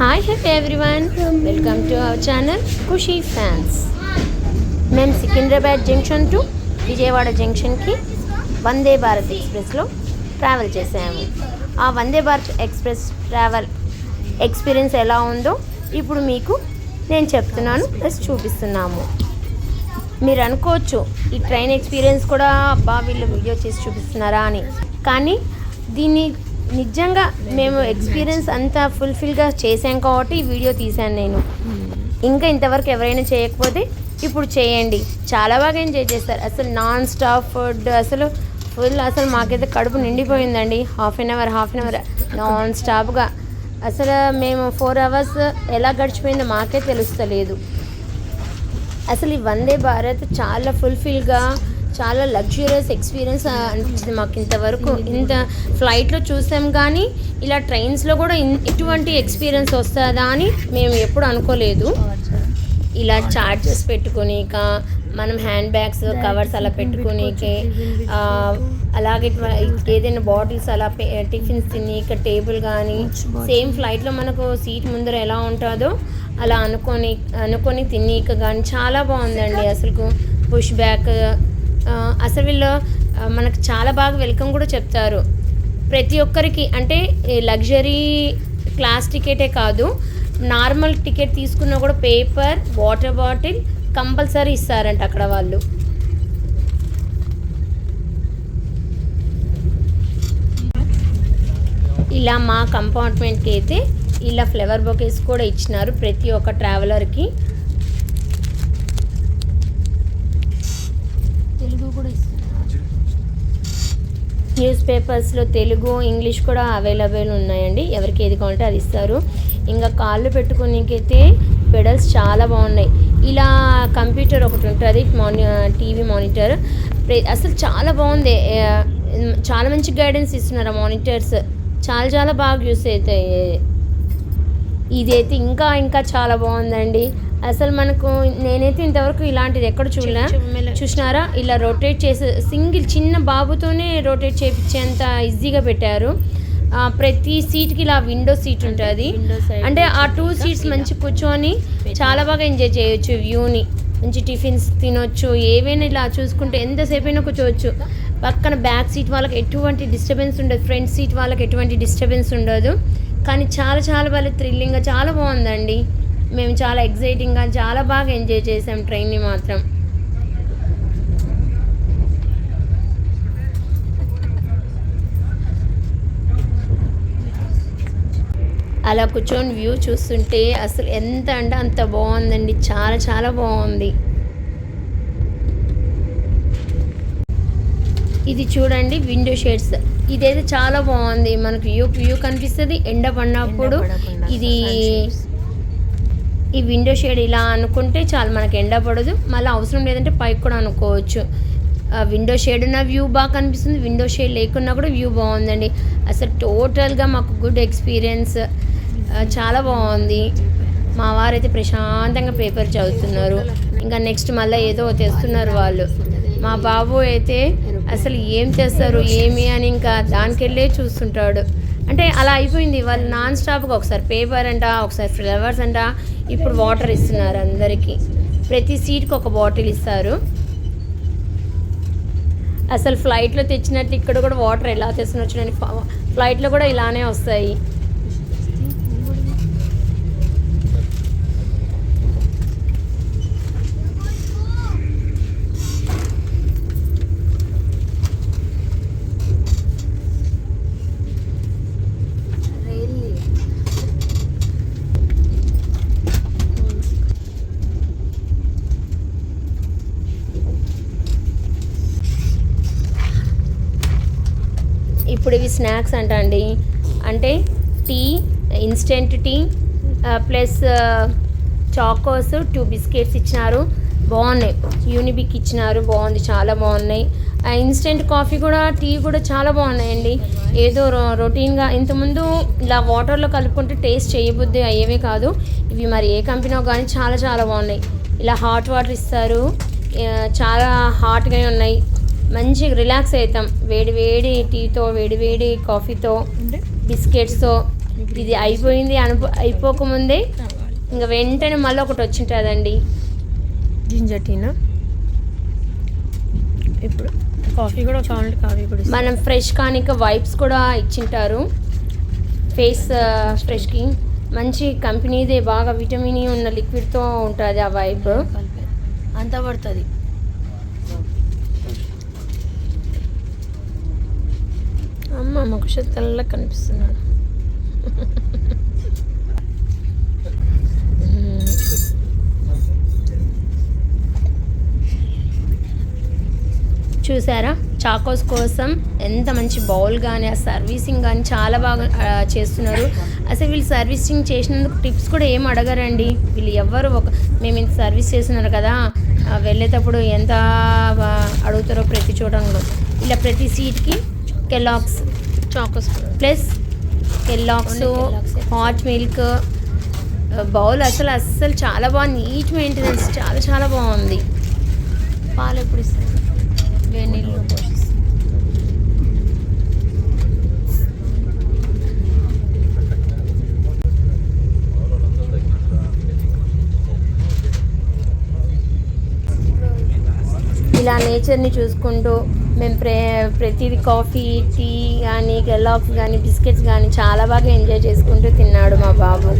Hi hey everyone welcome to our channel Khushi fans మేము Secunderabad junction to Vijayawada జంక్షన్కి వందే భారత్ ఎక్స్ప్రెస్లో travel చేసాము. ఆ Vande Bharat express travel experience ఎలా ఉందో ఇప్పుడు మీకు నేను చెప్తున్నాను. ప్లస్ చూపిస్తున్నాము. మీరు అనుకోవచ్చు ఈ ట్రైన్ ఎక్స్పీరియన్స్ కూడా అబ్బా వీళ్ళు వీడియో చేసి చూపిస్తున్నారా అని. కానీ దీన్ని నిజంగా మేము ఎక్స్పీరియన్స్ అంతా ఫుల్ఫిల్గా చేసాం కాబట్టి ఈ వీడియో తీశాను నేను. ఇంకా ఇంతవరకు ఎవరైనా చేయకపోతే ఇప్పుడు చేయండి. చాలా బాగా ఎంజాయ్ చేస్తారు. అసలు నాన్ స్టాప్ ఫుడ్ అసలు ఫుల్ అసలు మాకైతే కడుపు నిండిపోయిందండి. Half an hour half an hour non స్టాప్గా. అసలు మేము ఫోర్ అవర్స్ ఎలా గడిచిపోయిందో మాకే తెలుస్తలేదు. అసలు ఈ వందే భారత్ చాలా ఫుల్ఫిల్గా చాలా లగ్జూరియస్ ఎక్స్పీరియన్స్ అనిపించింది మాకు ఇంతవరకు. ఇంత ఫ్లైట్లో చూసాం కానీ ఇలా ట్రైన్స్లో కూడా ఇటువంటి ఎక్స్పీరియన్స్ వస్తుందా అని మేము ఎప్పుడు అనుకోలేదు. ఇలా చార్జెస్ పెట్టుకొని ఇక మనం హ్యాండ్ బ్యాగ్స్ కవర్స్ అలా పెట్టుకోనీకి అలాగే ఏదైనా బాటిల్స్ అలా పె- టిఫిన్స్ తిని ఇక టేబుల్ కానీ సేమ్ ఫ్లైట్లో మనకు సీట్ ముందర ఎలా ఉంటుందో అలా అనుకొని అనుకొని తినీక కానీ చాలా బాగుందండి. అసలు పుష్ బ్యాక్ అసలు వీళ్ళు మనకు చాలా బాగా వెల్కమ్ కూడా చెప్తారు. ప్రతి ఒక్కరికి అంటే లగ్జరీ క్లాస్ టికెటే కాదు నార్మల్ టికెట్ తీసుకున్నా కూడా పేపర్ వాటర్ బాటిల్ కంపల్సరీ ఇస్తారంట అక్కడ వాళ్ళు. ఇలా మా కంపార్ట్మెంట్కి అయితే ఇలా ఫ్లవర్ బొకేస్ కూడా ఇచ్చినారు ప్రతి ఒక్క ట్రావెలర్కి తెలుగు కూడా ఇస్తారు. న్యూస్ పేపర్స్లో తెలుగు ఇంగ్లీష్ కూడా అవైలబుల్ ఉన్నాయండి. ఎవరికి ఏది కావాలంటే అది ఇస్తారు. ఇంకా కాళ్ళు పెట్టుకోనికైతే పెడల్స్ చాలా బాగున్నాయి. ఇలా కంప్యూటర్ ఒకటి ఉంటుంది. మాని టీవీ మానిటర్ అసలు చాలా బాగుంది. చాలా మంచి గైడెన్స్ ఇస్తున్నారు ఆ మానిటర్స్ చాలా చాలా బాగా యూస్ అవుతాయి. ఇదైతే ఇంకా ఇంకా చాలా బాగుందండి. అసలు మనకు నేనైతే ఇంతవరకు ఇలాంటిది ఎక్కడ చూడలే. చూసినారా? ఇలా రొటేట్ చేసే సింగిల్ చిన్న బాబుతోనే రొటేట్ చేయించేంత ఈజీగా పెట్టారు. ప్రతి సీట్కి ఇలా విండో సీట్ ఉంటుంది. అంటే ఆ టూ సీట్స్ మంచి కూర్చొని చాలా బాగా ఎంజాయ్ చేయొచ్చు వ్యూని మంచి టిఫిన్స్ తినొచ్చు ఏవైనా ఇలా చూసుకుంటే ఎంతసేపు అయినా కూర్చోవచ్చు. పక్కన బ్యాక్ సీట్ వాళ్ళకి ఎటువంటి డిస్టర్బెన్స్ ఉండదు. ఫ్రంట్ సీట్ వాళ్ళకి ఎటువంటి డిస్టర్బెన్స్ ఉండదు. కానీ చాలా చాలా బాగా థ్రిల్లింగ్గా చాలా బాగుందండి. మేము చాలా ఎగ్జైటింగ్గా చాలా బాగా ఎంజాయ్ చేసాం ట్రైన్ని మాత్రం. అలా కూర్చొని వ్యూ చూస్తుంటే అసలు ఎంత అంటే అంత బాగుందండి. చాలా చాలా బాగుంది. ఇది చూడండి విండో షేడ్స్ ఇదైతే చాలా బాగుంది. మనకు వ్యూ వ్యూ కనిపిస్తుంది. ఎండ పడినప్పుడు ఇది ఈ విండో షేడ్ ఇలా అనుకుంటే చాలు మనకి ఎండ పడదు. మళ్ళీ అవసరం లేదంటే పైకి కూడా అనుకోవచ్చు. విండో షేడ్ ఉన్న వ్యూ బాగా కనిపిస్తుంది. విండో షేడ్ లేకున్నా కూడా వ్యూ బాగుందండి. అసలు టోటల్గా మాకు గుడ్ ఎక్స్పీరియన్స్. చాలా బాగుంది. మా వారైతే ప్రశాంతంగా పేపర్ చదువుతున్నారు. ఇంకా నెక్స్ట్ మళ్ళీ ఏదో తెస్తున్నారు వాళ్ళు. మా బాబు అయితే అసలు ఏం చేస్తారు ఏమి అని ఇంకా దానికి వెళ్ళే చూస్తుంటాడు. అంటే అలా అయిపోయింది. వాళ్ళు నాన్ స్టాప్గా ఒకసారి పేపర్ అంట ఒకసారి ఫ్లవర్స్ అంట ఇప్పుడు వాటర్ ఇస్తున్నారు అందరికీ. ప్రతి సీట్కి ఒక బాటిల్ ఇస్తారు. అసలు ఫ్లైట్లో తెచ్చినట్టు ఇక్కడ కూడా వాటర్ ఎలా తెస్తున్నారు చూడండి. ఫ్లైట్లో కూడా ఇలానే వస్తాయి. ఇప్పుడు ఇవి స్నాక్స్ అంట అండి. అంటే tea instant tea plus Chocos two biscuits ఇచ్చినారు. బాగున్నాయి. యూనిబిక్ ఇచ్చినారు. బాగుంది. చాలా బాగున్నాయి. ఇన్స్టెంట్ కాఫీ కూడా టీ కూడా చాలా బాగున్నాయండి. ఏదో రొ- రొటీన్గా ఇంతకుముందు ఇలా వాటర్లో కలుపుకుంటే టేస్ట్ చేయబుద్ధి అయ్యేవే కాదు. ఇవి మరి ఏ కంపెనీలో కానీ చాలా చాలా బాగున్నాయి. ఇలా హాట్ వాటర్ ఇస్తారు. చాలా హాట్గా ఉన్నాయి. మంచిగా రిలాక్స్ అవుతాం. వేడి వేడి టీతో వేడి వేడి కాఫీతో బిస్కెట్స్తో ఇది అయిపోయింది అనుపో అయిపోకముందే ఇంకా వెంటనే మళ్ళీ ఒకటి వచ్చింటుందండి. జింజర్ టీనా? ఇప్పుడు కాఫీ కూడా కావాలంటే కాఫీ కూడా. మనం ఫ్రెష్ కానిక వైప్స్ కూడా ఇచ్చింటారు. ఫేస్ ఫ్రెష్కి. మంచి కంపెనీదే బాగా విటమిన్ ఈ ఉన్న లిక్విడ్తో ఉంటుంది ఆ వైప్. అంతా పడుతుంది. అమ్మ మాకు తెల్ల కనిపిస్తున్నాడు. చూసారా? చాకోస్ కోసం ఎంత మంచి బౌల్ కానీ ఆ సర్వీసింగ్ కానీ చాలా బాగా చేస్తున్నారు. అసలు వీళ్ళు సర్వీసింగ్ చేసినందుకు టిప్స్ కూడా ఏం అడగరండి. వీళ్ళు ఎవ్వరు ఒక మేము ఇంత సర్వీస్ చేస్తున్నారు కదా వెళ్ళేటప్పుడు ఎంత అడుగుతారో ప్రతి చోట కూడా. ఇలా ప్రతి సీట్కి Kellogg's Chocos plus Kellogg's. Hot milk bowl అసలు అస్సలు చాలా బాగా నీట్ మెయింటెనెన్స్ చాలా చాలా బాగుంది. పాలు ఎప్పుడు ఇస్తారు? వేడి నీళ్ళు ఇలా నేచర్ని చూసుకుంటూ మేము ప్రే ప్రతిదీ కాఫీ టీ కానీ కెల్లాక్స్ కానీ బిస్కెట్స్ కానీ చాలా బాగా ఎంజాయ్ చేసుకుంటూ తిన్నాడు మా బాబు.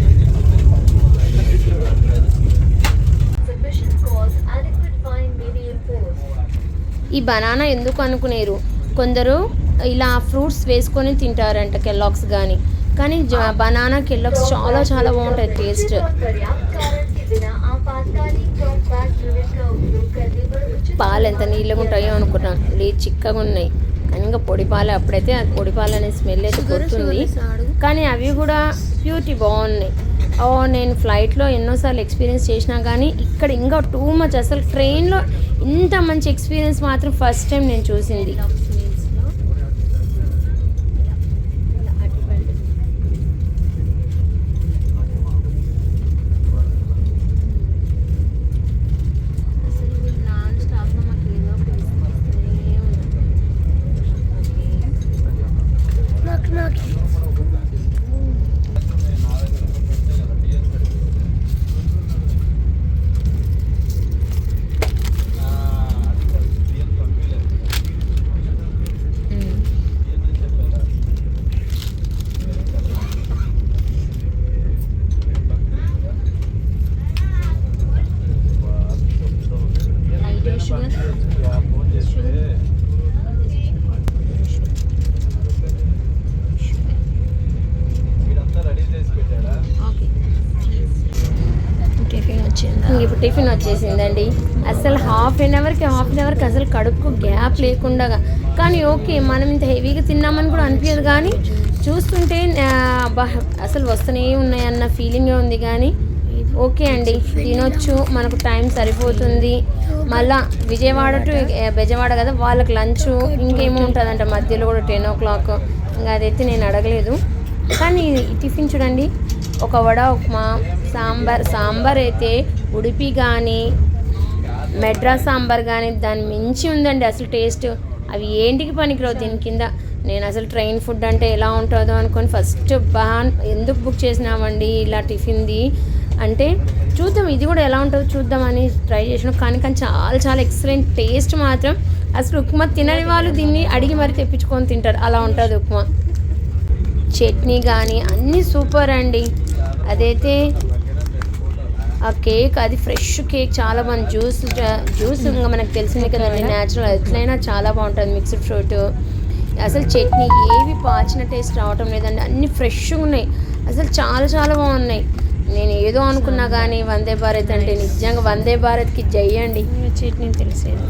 ఈ బనానా ఎందుకు అనుకునేరు? కొందరు ఇలా ఫ్రూట్స్ వేసుకొని తింటారంట కెల్లాక్స్ కానీ కానీ జ- బనానా కెల్లాక్స్ చాలా చాలా బాగుంటుంది టేస్ట్. పాలు ఎంత నీళ్ళగా ఉంటాయో అనుకున్నాను. లేదు చిక్కగా ఉన్నాయి కానీ ఇంకా పొడి పాలు అప్పుడైతే పొడి పాలు అనే స్మెల్ అయితే కొడుతుంది కానీ అవి కూడా ప్యూరిటీ బాగున్నాయి. ఓ నేను ఫ్లైట్లో ఎన్నోసార్లు ఎక్స్పీరియన్స్ చేసినా కానీ ఇక్కడ ఇంకా టూ మచ్. అసలు ట్రైన్లో ఇంత మంచి ఎక్స్పీరియన్స్ మాత్రం ఫస్ట్ టైం నేను చూసింది. ఇప్పుడు టిఫిన్ వచ్చేసిందండి. అసలు హాఫ్ అన్ అవర్కి హాఫ్ అన్ అవర్కి అసలు కడుపుకు గ్యాప్ లేకుండా కానీ ఓకే మనం ఇంత హెవీగా తిన్నామని కూడా అనిపించదు కానీ చూస్తుంటే అబ్బా అసలు వస్తూనే ఉన్నాయన్న ఫీలింగే ఉంది కానీ ఓకే అండి తినొచ్చు మనకు టైం సరిపోతుంది. మళ్ళా విజయవాడ టు బెజవాడ కదా వాళ్ళకి లంచ్ ఇంకేమో ఉంటుందంట మధ్యలో కూడా టెన్ ఓ క్లాక్ ఇంకా అదైతే నేను అడగలేదు. కానీ టిఫిన్ చూడండి ఒక వడ ఉప్మా సాంబార్ సాంబార్ అయితే ఉడిపి కానీ మెడ్రాస్ సాంబార్ కానీ దాని మించి ఉందండి అసలు టేస్ట్. అవి ఏంటికి పనికిరావు దీని కింద? నేను అసలు ట్రైన్ ఫుడ్ అంటే ఎలా ఉంటుందో అనుకొని ఫస్ట్ బా ఎందుకు బుక్ చేసినామండి ఇలా టిఫిన్ది? అంటే చూద్దాం ఇది కూడా ఎలా ఉంటుందో చూద్దామని ట్రై చేసినాం. కానీ కానీ చాలా చాలా ఎక్సలెంట్ టేస్ట్ మాత్రం. అసలు ఉప్మా తినని వాళ్ళు దీన్ని అడిగి మరి తెప్పించుకొని తింటారు. అలా ఉంటుంది ఉప్మా. చట్నీ కానీ అన్నీ సూపర్ అండి. అదైతే ఆ కేక్ అది ఫ్రెష్ కేక్ చాలా బాగుంది జ్యూస్ జ్యూస్ ఇంకా మనకు తెలిసింది కదండి న్యాచురల్ ఎట్లయినా చాలా బాగుంటుంది మిక్స్డ్ ఫ్రూట్ అసలు చట్నీ ఏవి పాచిన టేస్ట్ రావటం లేదండి అన్ని ఫ్రెష్గా ఉన్నాయి. అసలు చాలా చాలా బాగున్నాయి. నేను ఏదో అనుకున్నా కానీ వందే భారత్ అంటే నిజంగా వందే భారత్కి జై అండి. చట్నీ తెలిసేది.